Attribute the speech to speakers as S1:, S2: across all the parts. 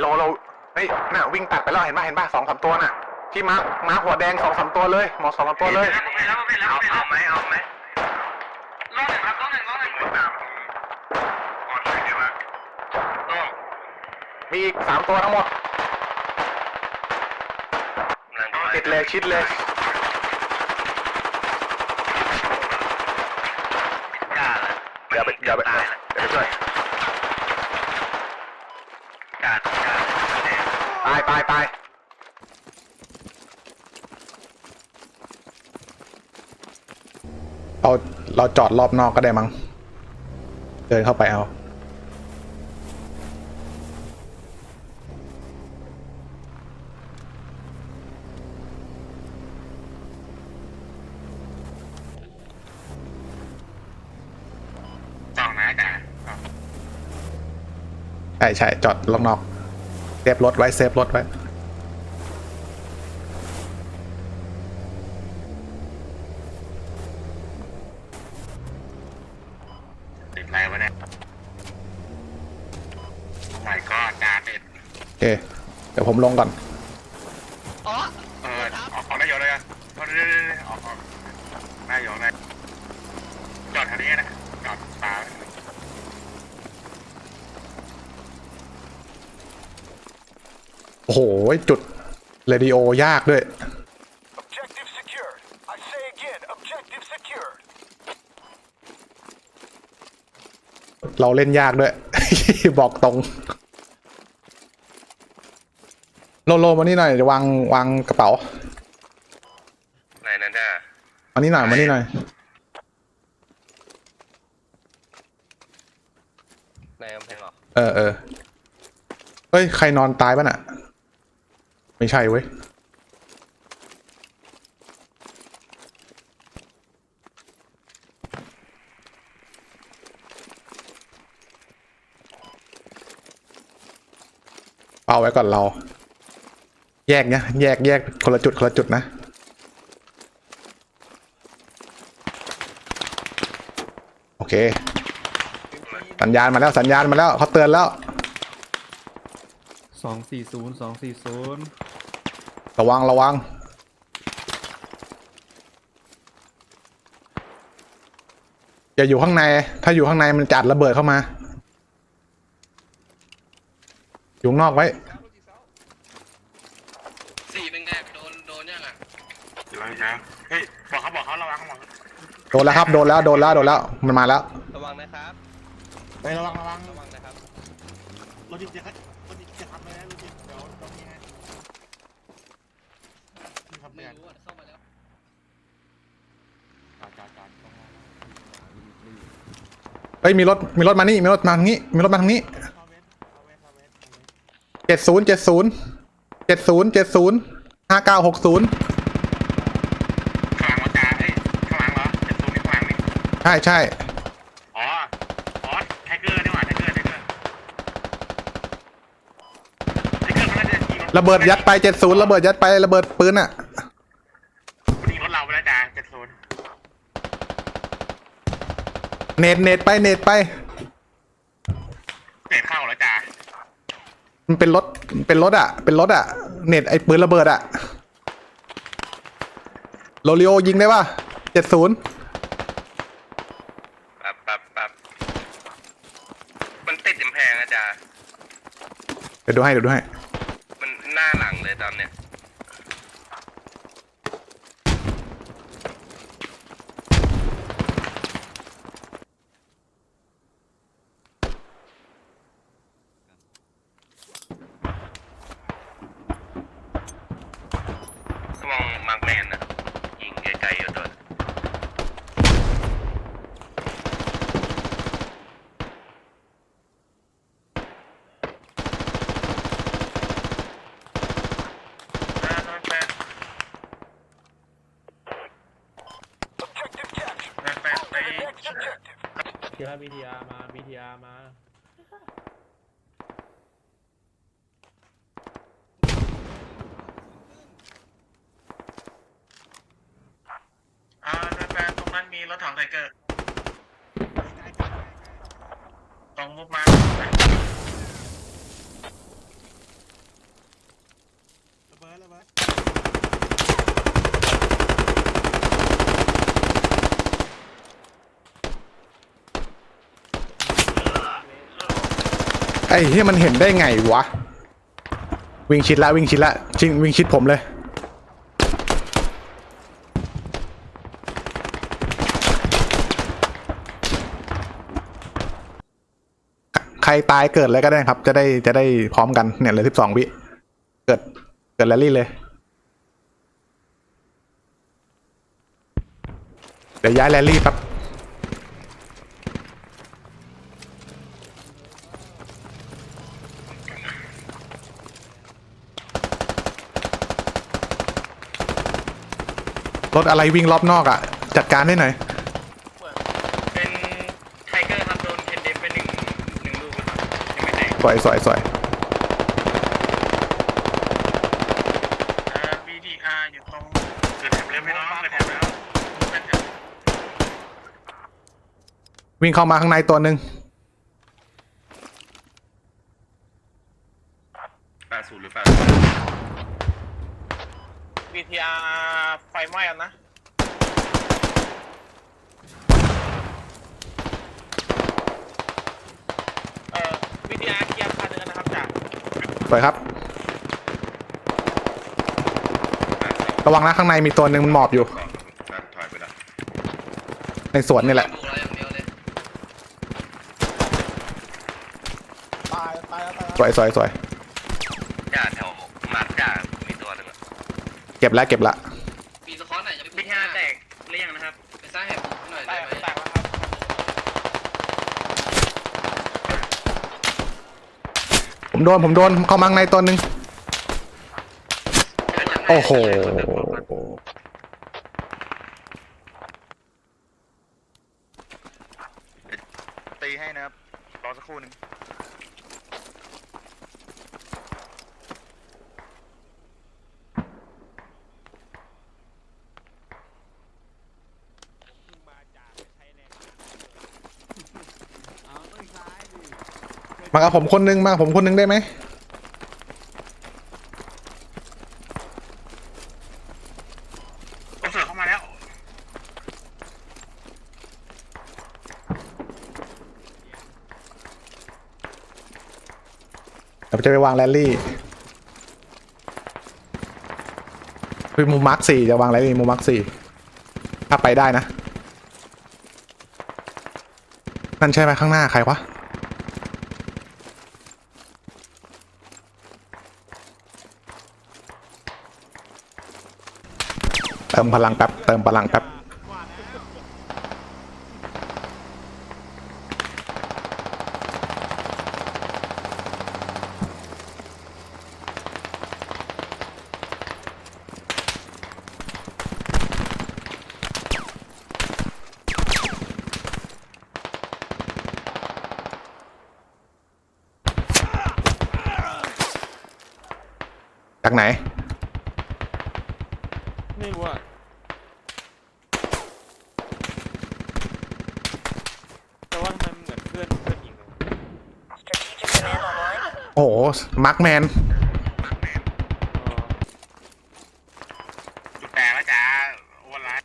S1: เราเราเฮ้ยน่ะวิ่งตัดไปแล้วเห็นป่ะเห็นป่ะสองสามตัวน่ะ ที่มาร์คมาร์คหัวแดงสองสามตัวเลยหมอสองสามตัวเลย
S2: ผมเห็นแล้วผมเห็นแล้วผมเห็นแล้ว
S3: เอาไหมเอาไหม
S2: รอบหนึ่งครับรอบหนึ่งรอบหนึ่ง
S3: ไม่ตามก่อนเลยใช่ไหมก็
S1: มีอีกสามตัวทั้งหมด
S3: นั่ง
S1: ติดเลยชิดเลย
S3: กล้าละ
S1: เดี๋ยวไปเดี๋ยวไป
S3: ตายละ
S1: เดี๋ยวไปช่วย
S3: กล้ากล้า
S1: ตายตายตายเราเราจอดรอบนอกก็ได้มั้ง เดินเข้าไปเอา
S3: สองนะอาจารย์
S1: ใช่ใช่จอดรอบนอกเซ ฟรถไว้เซฟรถไว้
S3: ติดอะไรวะเนี่ยโอ้ my god อาจารย์ติด
S1: โอเคเดี๋ยวผมลงก่อน
S2: อ๋อ
S3: เออออกออกได้ยกเลยกันเอาเรื่อยๆออกออกได้ยกได้จอดทางนี้นะจอดตา
S1: โอ้โห จุดเรดิโอยากด้วย
S4: Objective secured. I say again, objective secured.
S1: เราเล่นยากด้วย บอกตรง โลโลมานี่หน่อยเดี๋ยววางวางกระเป๋า
S3: ไหนนั่นจ้า
S1: มานี่หน่อยมานี่หน่อย
S3: ในกำแพงหรอ
S1: เออเออเฮ้ย ใครนอนตายป่ะน่ะ ไม่ใช่เว้ย เอาไว้ก่อนเรา แยกเนี่ยแยกแยกคนละจุด คนละจุดนะโอเค สัญญาณมาแล้วสัญญาณมาแล้วเขาเตือนแล้ว
S5: สองสี่ศูนย์สองสี่ศูนย์
S1: ระวังระวัง อย่าอยู่ข้างใน ถ้าอยู่ข้างในมันจะอัดระเบิดเข้ามา อยู่ข้างนอกไว้
S2: สี่เป็นไงโดนโดนยังอะ
S3: เดี๋ยวนะเฮ้ยบอกเขาบอกเขาระวังระวัง
S1: โดนแล้วครับ โดนแล้วโดนแล้วโดนแล้วมันมาแล้ว
S2: ระวังนะครับ
S3: ไประวังระวัง
S2: ระวังนะครับ
S3: รถดิจะรถดิจะทำอะไรนะรถดิเดี๋ยวตรงนี้ไงนี่ครับ
S2: ไม่
S3: เนี่ย
S2: รู้อะเข้ามาแล้ว
S3: จอดจอดจอดตรงนั้น
S1: เฮ้ยมีรถมีรถมานี่มีรถมาทางนี้มีรถมาทางนี้
S3: เข้าเวทเข้าเวทเข้าเวท
S1: เจ็ดศูนย์เจ็ดศูนย์เจ็ดศูนย์เจ็ดศูนย์ห้าเก้าหกศูนย์
S3: ข้างหลังวะจ้าเอ้ยข้างหลังเหรอเจ็ดศูนย์นี่ข้างหลังนี่
S1: ใช่ใช่
S3: อ๋ออ๋อไทเกอร์นี่หว่าไทเกอร์ไทเกอร์ไทเกอร์มันน่าจะยิง
S1: ระเบิดยัดไปเจ็ดศูนย์ระเบิดยัดไประเบิดปืนอะ
S3: มันยิงรถเราไปแล้วจ้าเจ็ดศูนย์
S1: เนตเนตไปเนตไป
S3: เน็ตเข้าแล้วจ้า
S1: มันเป็นรถเป็นรถอะเป็นรถอะเน็ตไอ้ปืนระเบิดอะโรลิโอยิงได้ป่ะเจ็ดศูนย์
S3: ปั๊บปั๊บปั๊บมันติดกำแพงอะจ้า
S1: เดี๋ยวดูให้เดี๋ยวดูให้
S3: มันหน้าหลังเลยตอนเนี้ย ระวังมาร์กแมนนะครับยิงไกลๆอยู่ตัวอ่าแฟน
S4: Objective captured.
S3: แฟนแฟนไป
S4: Next objective.
S5: ทีละบีทีอาร์มาบีทีอาร์มา
S3: แฟนตรงนั้นมีรถถังไทเกอร์ตรงมุกมา
S1: ไอ้ที่มันเห็นได้ไงวะ วิ่งชิดละวิ่งชิดละชิงวิ่งชิดผมเลย ใครตายเกิดเลยก็ได้ครับ จะได้จะได้พร้อมกันเนี่ยเลือสิบสองวิ เกิดเกิดแรลลี่เลย เดี๋ยวย้ายแรลลี่ครับ รถอะไรวิ่งรอบนอกอะ จัดการได้หน่อย
S2: เป็นไทเกอร์ครับโดนเคนเดมไปหนึ่งหนึ่งลูกนะครับยังไม่แตก
S1: สวยสวยสวย
S3: อ่า BDR อยู่ตรงเกิดแถบเร็วไม่น้องเกิดแถบแล้วเป็นแถบ
S1: วิ่งเข้ามาข้างในตัวหนึ่ง
S3: แปดศูนย์หรือแปด
S2: BTR ไฟไหม้แล้วนะ เอ่อ BTR เคลียร์คันนึงนะครับจ่า
S1: สวยครับ ระวังนะข้างในมีตัวหนึ่งมันหมอบอยู่
S3: ถอยไปแล้ว
S1: ในสวนนี่แหละ
S2: ดูแล้วอย่างเดียวเลย
S1: สวยสวยสวย
S3: จ่าแถวมาร์คจ่ามีตัวหนึ่ง
S1: เก็บแล้วเก็บละ
S2: ปีสะคอนไหนจะไป BTR แตกหรือยังนะครับไปสร้างแหบหน่อยได้ไหมแตกแล้วครับ
S1: ผมโดนผมโดนเข้ามังในตัวหนึ่งโอ้โห
S3: ตีให้นะครับ รอสักครู่หนึ่ง
S1: มากับผมคนหนึงมากับผมคนหนึงได้ไหม
S3: คอนเสิร์ตเข้ามาแล้ว
S1: เดี๋ยวจะไปวางแรลลี่คือมุมมาร์คสี่จะวางแรลลี่มุมมาร์คสี่ถ้าไปได้นะ นั่นใช่ไหมข้างหน้าใครวะ ติมพลังแป๊บเติมพลังแป๊บจากไหน
S2: ไม่รู้อะ แต่ว่าทำไมมันเหมือนเพื่อนเพื่อนยิงเลย
S4: Strategic command online.
S1: โอ้โหมาร์คแมน
S3: จุดแตกแล้วจ้าโอ้ร้าย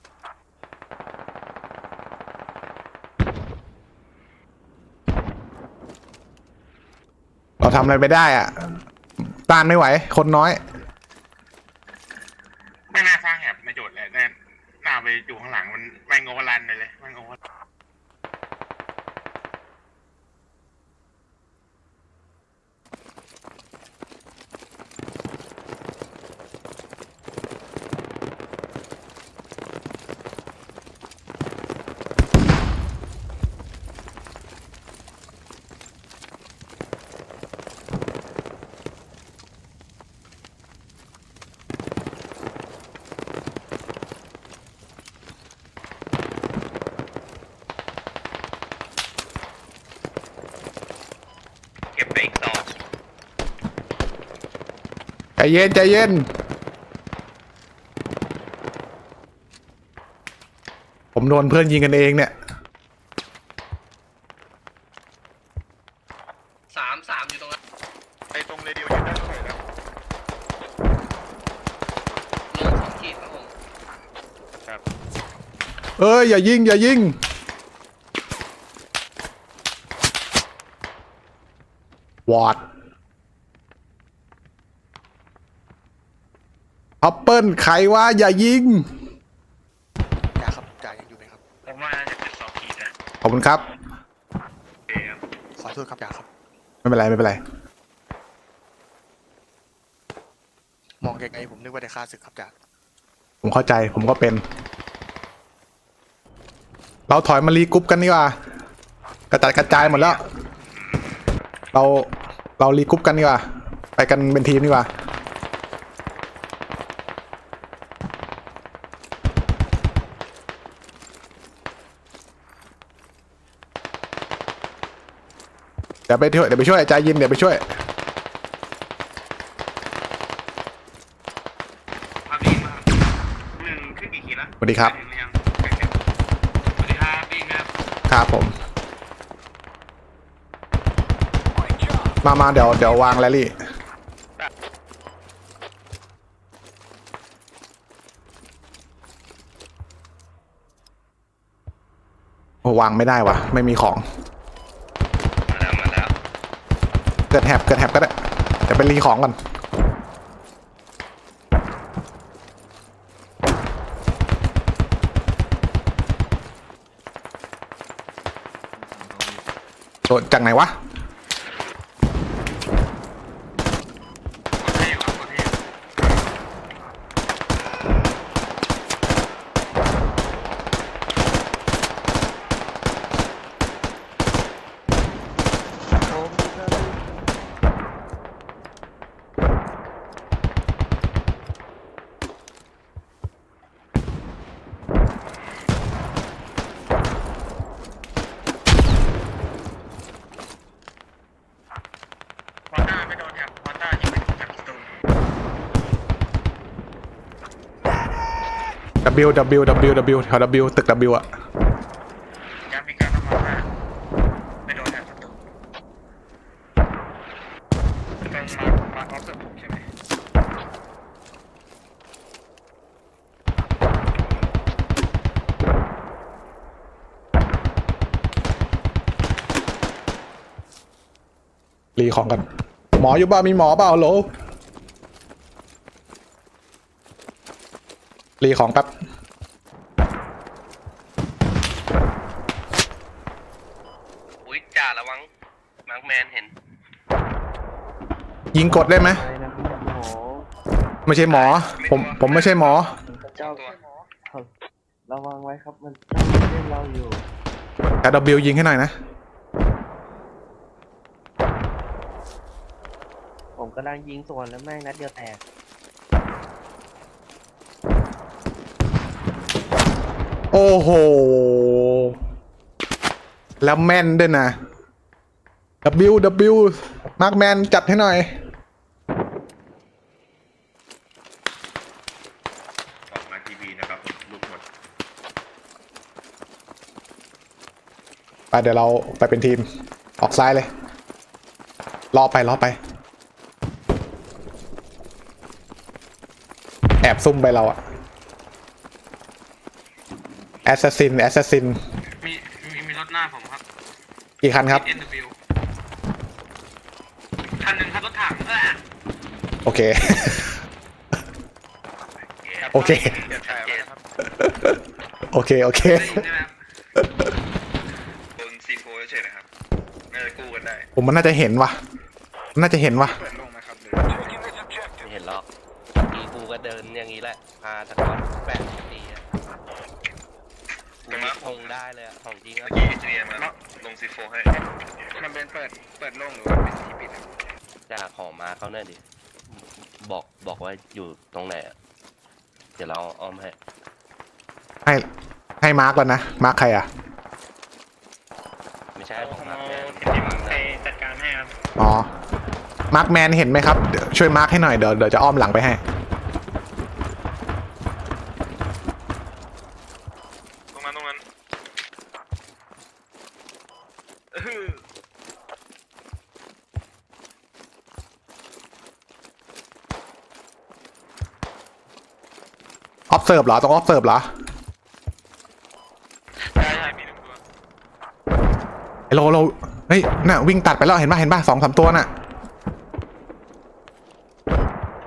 S1: เราทำอะไรไม่ได้อะต้านไม่ไหว คนน้อย
S3: ไม่น่าสร้างแหบในโจทย์เลยแน่น่าไปอยู่ข้างหลังมันแม่งโอเวอร์รันเลยเลยแม่งโอเวอร์ เก็บไปอีกสอง
S1: ใจ เย็นใจเย็น ผมโดนเพื่อนยิงกันเองเนี่ย
S2: สามสามอยู่ตรงนั้น
S3: ไอ้ตรงเรดิโอยังได้เท่าไหร่แล้ว
S2: ลงสองขีดครับผม
S1: เอ้ยอย่ายิงอย่ายิง วอดอั ปเปิลใครว่าอย่ายิง
S6: จ่าครับจ่ายังอยู่ไหมครับ
S2: ผมว่าน่าจะเป็นสองขีดนะ
S1: ขอบคุณครับ
S2: โอเคครับ
S6: ขอโทษครับจ่าครับ
S1: ไม่เป็นไรไม่เป็นไร
S6: มองไกลๆผมนึกว่าได้ฆ่าศึกครับจ่า
S1: ผมเข้าใจผมก็เป็น เราถอยมารีกรุ๊ปกันดีกว่ากระจัดกระจายหมดแล้ว เราเรารีกรุ๊ปกันดีกว่า ไปกันเป็นทีมดีกว่า เดี๋ยวไปช่วยเดี๋ยวไปช่วยใจเย็นเดี๋ยวไปช่วย
S2: ครับพี่มาหนึ่งขึ้นกี่ขีดแล้ว
S1: สวัสดีครับ
S2: ถึงหรือยังสวัสดีครับพี่ครับ
S1: ครับผม
S4: Great job.
S1: มามาเดี๋ยวเดี๋ยววางแรลลี่ โอ้วางไม่ได้วะไม่มีของ
S2: มาแล้วมาแล้ว
S1: เกิดแฮบเกิดแฮบก็ได้จะไปรีของก่อนโดนจากไหนวะ
S2: กดให้อยู่ครับกดให้อยู่ วอต้าไม่โดนแถบวอต้ายิงไปแถบสตูน
S1: W W W W แถว W ตึก W อะ
S2: ย้ำอีกครั้งนะวอต้าไม่โดนแถบสตูนตรงมามาออฟเซอร์ผมใช่ไหม
S1: รีของกัน หมออยู่บ้ามีหมอเปล่าโหลรีของแป๊บ
S2: อุ้ยจ่าระวังมาร์กแมนเห็น
S1: ยิงกดได้ไหม
S7: อะไรนะพี่หมอ
S1: ไม่ใช่หมอ ผมผมไม่ใช่หมอ
S7: เจ้า
S2: ตัว
S7: ระวังไว้ครับมันเล่นเราอยู่
S1: แต่ W ยิงให้หน่อยนะ
S7: ผมกำลังยิงสวนแล้วแม่งนัดเดียวแตก
S1: โอ้โห แล้วแม่นด้วยนะ W W มาร์กแมนจัดให้หน่อย
S3: ออกมาทีวีนะครับลูกหมด
S1: ไปเดี๋ยวเราไปเป็นทีม ออกซ้ายเลยรอไปรอไป แอบซุ่มไปเราอะแอสซัสซินแอสซัสซิน
S2: มีมีมีรถหน้าผมครับ
S1: กี่คันครับ
S2: NW คันหนึ่งครับรถถังเออ
S1: โอเค โอเค
S2: เดี๋ยวถ่ายไว้นะครับ
S1: โอเค โอเค
S2: ได้ยินใช่ไหมครับ
S3: บนซีโฟเฉยๆนะครับน่าจะกู้กันได้
S1: ผมมันน่าจะเห็นว่ะน่าจะเห็นว่ะ
S3: เปิดลงไหมครับหรือ
S4: Taking this objective.
S8: ไม่เห็นหรอกทีกูก็เดินอย่างนี้แหละ พาตะกอนแปดปีอะกูนี่คงได้เลยอะของจริงอะ
S3: เมื่อกี้เอเจเนียมาลงซีโฟให้
S2: มันเป็นเปิด เปิดโล่งหรือว่าเป็นที่ปิดอะ
S8: จะขอมาเขาหน่อยดิ บอกบอกว่าอยู่ตรงไหนอะเดี๋ยวเราอ้อมให้
S1: ให้ให้มาร์กก่อนนะ มาร์กใครอะ
S8: ไม่ ใช่
S2: เอา
S8: ของ
S2: ผม
S8: มา
S2: เอา
S8: แมน
S2: เทปนี้ไปจัดการให้ครับ
S1: อ๋อ มาร์กแมนเห็นไหมครับเดี๋ยวช่วยมาร์กให้หน่อยเดี๋ยวเดี๋ยวจะอ้อมหลังไปให้
S3: ตรงนั้นตรงนั้น
S1: ออฟเซิร์ฟเหรอ ต้องออฟเซิร์ฟเหรอ
S2: ใช่ใช่มีหนึ่งตัว
S1: ไอ้โลเราเฮ้ยฮ้ยน่ะวิ่งตัดไปแล้วเห็นป่ะเห็นป่ะสองสามตัวน่ะ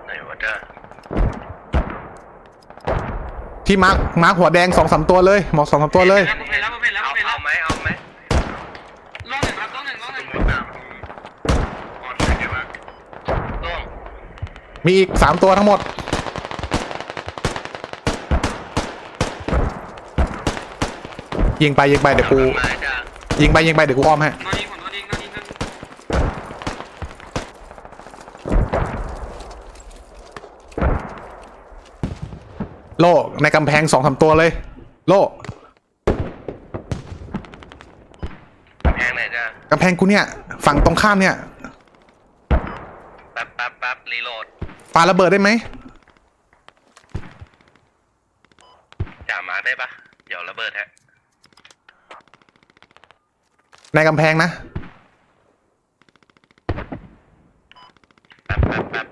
S8: ไหนวะจ้า
S1: ที่มาร์คมาร์คหัวแดงสองสามตัวเลยหมอกสองสามตัวเลย
S2: แล้วผมเห็นแล้วผมเห็นแล้วผ
S8: เอา
S2: มเห็นแล้
S8: เอา
S2: ว
S8: ไหมเอาไหม
S2: ล่องหนึ่งครับล่องหนึ่งล่องหนึ่ง
S3: สมมติแบบอ่อนเลยเดี๋ยวว่า
S8: ล่วง
S1: มีอีกสามตัวทั้งหมด ยิงไปยิงไปเดี๋ยวกู
S8: มาจ้า
S1: ยิงไปยิงไปเดี๋ยวกูอ้อมให้
S2: นอนยิงผมนอนยิงนอนยิงนอนยิง
S1: โล่ในกำแพงสองสามตัวเลย โล่
S8: แพงไหนจ้ากำ
S1: แพงกูเนี่ย ฝั่งตรงข้ามเนี่ย
S8: แป๊บแป๊บแป๊บรีโหลด
S1: ปาระเบิดได้ไหม
S8: จ่ามาได้ปะเดี๋ยวระเบิดฮะ
S1: ในกำแพงนะ
S8: แป๊บแป๊บแป๊บ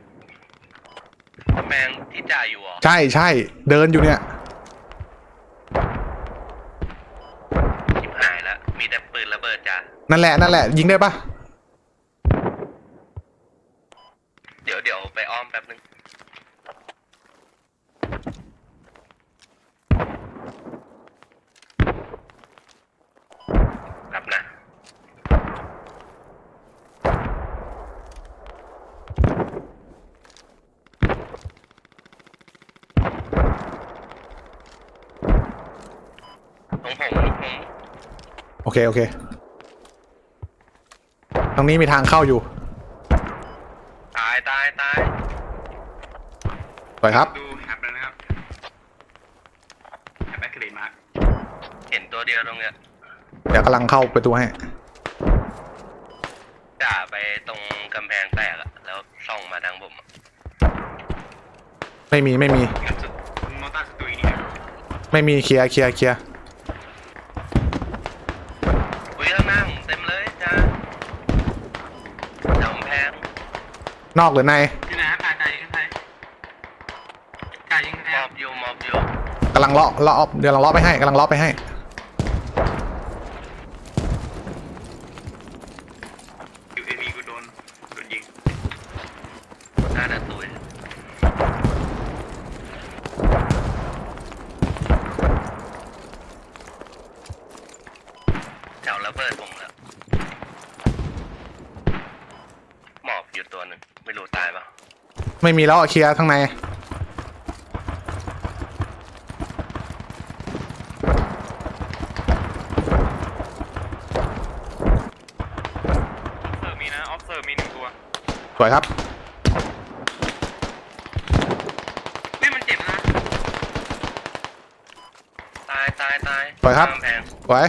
S8: กำแพงที่จ่าอยู่เหรอ
S1: ใช่ใช่เดินอยู่เนี่ย
S8: ชิบหายแล้ว มีแต่ปืนระเบิดจ้า
S1: นั่นแหละนั่นแหละ ยิงได้ปะ
S8: เดี๋ยวเดี๋ยวไปอ้อมแป๊บนึง กลับนะ ของผมผม
S1: โอ เค โอเคตรงนี้มีทางเข้าอยู่
S8: ตายตายตาย
S1: สวยครับ
S3: ดูแฮปแล้วนะครับแฮปแบคเคลมาร์
S8: เห็นตัวเดียวตรงเนี้ย
S1: เดี๋ยวกำลังเข้าประตูให้
S8: จ่าไปตรงกำแพงแตกอะแล้วส่องมาทางผมอะ
S1: ไม่มีไม่มี
S3: งั้นสุดมอต้าสตูอีนี่นะ
S1: ไม่มีเคลียร์เคลียร์เคลียร์
S8: อุ้ยข้างหน้าผมเต็มเลยจ้าจำแพง
S1: นอกหรือใน
S2: อยู่ไหนครับกายกายยิงใครกายยิงใคร
S8: ม
S2: ค
S8: อ
S2: รับบ
S8: อยู่มอบอยู่
S1: กำลังเลาะเลาะเดี๋ยวกำลังเลาะไปให้กำลังเลาะไปให้
S3: อยู่เอมีกูโดนโดนยิง
S8: น่าจะตุยแถวระเบิดผมแล้วหม อบอยู่ตัวหนึ่งไม่รู้ตายปะ
S1: ไม่มีแล้วอะเคลียร์ข้างใน
S3: เซอร์มีนะออฟเซอร์มีหนึ่งตัว
S1: สวยครับ
S2: เฮ้ยมันเจ็บนะ
S8: ตายตายตาย
S1: สวยครับ
S8: กำแพง
S1: สวย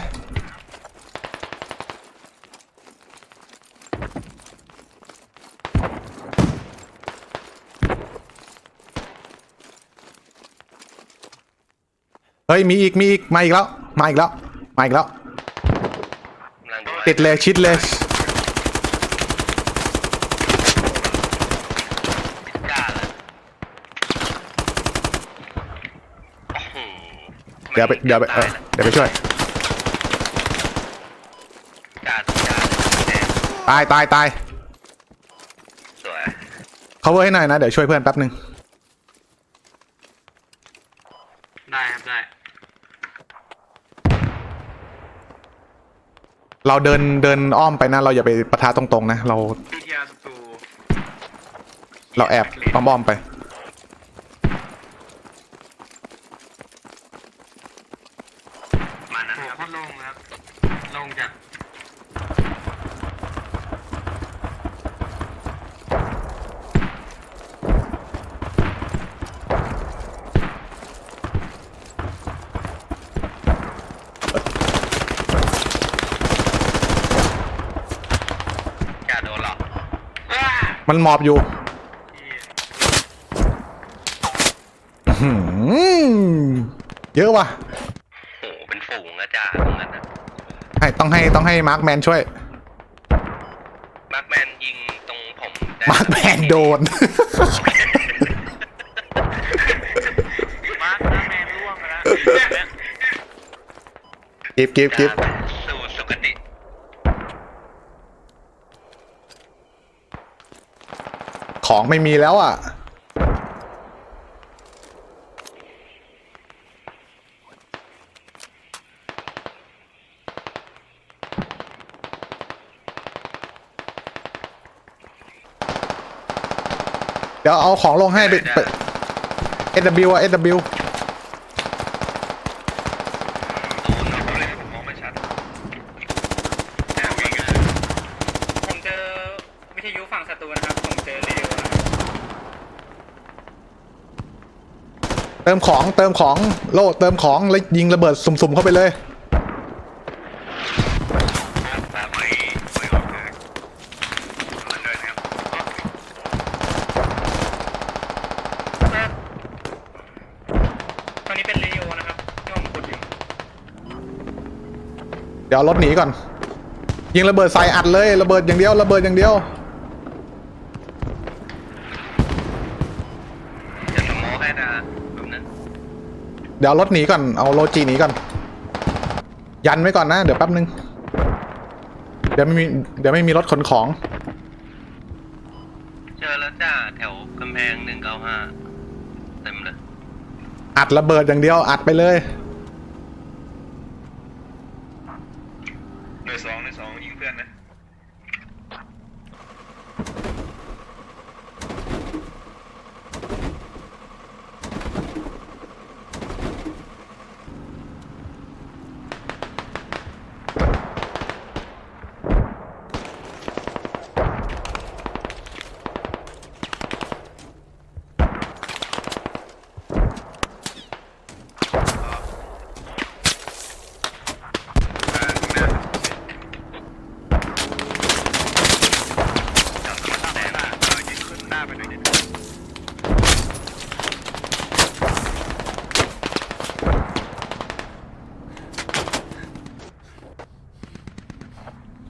S1: เฮ้ยมีอีกมีอีกมาอีกแล้วมาอีกแล้วมาอีกแล้ว
S8: กำลังดู
S1: ติดเลยชิดเลย
S8: กล้าเลยโอ้โห
S1: เดี๋ยวไปเดี๋ยวไปเออเดี๋ยวไปช่วย
S8: กล้าต้องกล้าเลยแดง
S1: ตายตายตาย
S8: สวย
S1: cover ให้หน่อยนะเดี๋ยวช่วยเพื่อนแป๊บหนึ่ง
S2: ได้ครับได้
S1: เราเดินเดินอ้อมไปนะ เราอย่าไปปะทะตรงๆนะ เรา
S3: พีทีอาร์สตู
S1: เราแอบอ้อมๆไป
S3: มานะ
S2: โห
S3: ครับ
S2: โคตรโล่งเลยครับโล่งจัด
S8: กล้าโดนหรอก
S2: อ้า
S1: มันหมอบอยู่
S2: เหี้ย
S1: อื้อหือเยอะว่ะ
S8: โหเป็นฝูงอะจ้าตรงนั้นนะ
S1: ให้ต้องให้ต้องให้มาร์คแมนช่วย
S8: มาร์คแมนยิงตรงผมแต่
S1: มาร์คแมนโดน
S2: มาร์คแมนร่วงไปแล้ว
S1: กิฟกิฟกิฟ
S8: สู่สุคติ
S1: ของไม่มีแล้วอะ เดี๋ยวเอาของลงให้ไปไป SW อะ SW
S3: ผมมองไม่ชัดแอบวิ่งอะ
S2: ผมเจอวิทยุฝั่งศัตรูนะครับ ผมเจอเรดิโอนะครับ
S1: เติมของเติมของโล่เติมของแล้วยิงระเบิดสุ่มๆเข้าไปเลย
S3: ตามไม่ไม่ออกเลยมันเลยนะครับ
S2: ตอนนี้เป็นเรดิโอนะครับที่ผมกดอยู่
S1: เดี๋ยวเอารถหนีก่อน ยิงระเบิดใส่อัดเลย ระเบิดอย่างเดียวระเบิดอย่างเดียว
S8: จะสมองให้นะแบบนั้น
S1: เดี๋ยวเอารถหนีก่อน เอาโลจีหนีก่อน ยันไว้ก่อนนะ เดี๋ยวแป๊บนึง เดี๋ยวไม่มี เดี๋ยวไม่มีรถขนของ
S8: เจอแล้วจ้าแถวกำแพงหนึ่งเก้าห้าเต็มเลย
S1: อัดระเบิดอย่างเดียว อัดไปเลย
S3: หน่วยสองหน่วยสองยิงเพื่อนนะ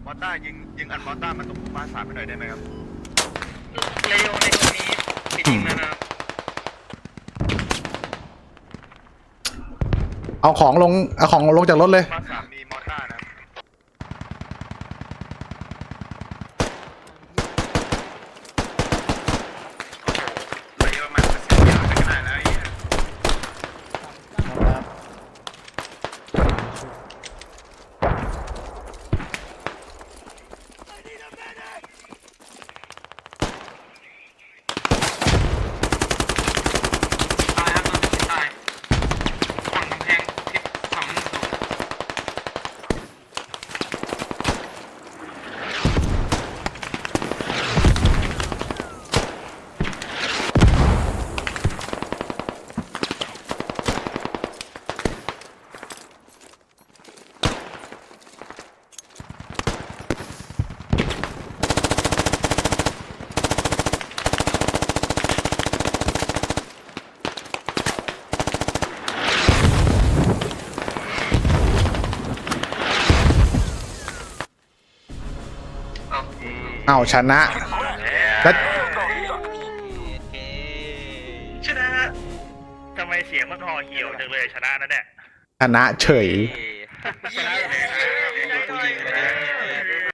S3: มอต้ายิงยิงอันมอ ต้ามันตรงบ้านสามไปหน่อยได้ไหมครับ
S2: เรโอในตรงนี้ปิดยิงแล้วนะครับ
S1: เอาของลงเอาของลงจากรถเลย
S3: บ้านสามมีมอต้านะโอ้โหระยะประมาณสิบกิโลจะขนาดแล้วไอ้เหี้ย
S2: ตายครับตอนนี้ตายฝั่งกำแพงทิศสองหนึ่งศูนย์
S1: เอา ชนะแล้ว
S3: ชนะทำไมเสียงมันห่อเหี่ยวจังเลยชนะนั่นแหละ
S1: ชนะเฉย
S3: ชนะเลยนะกูยิงเลย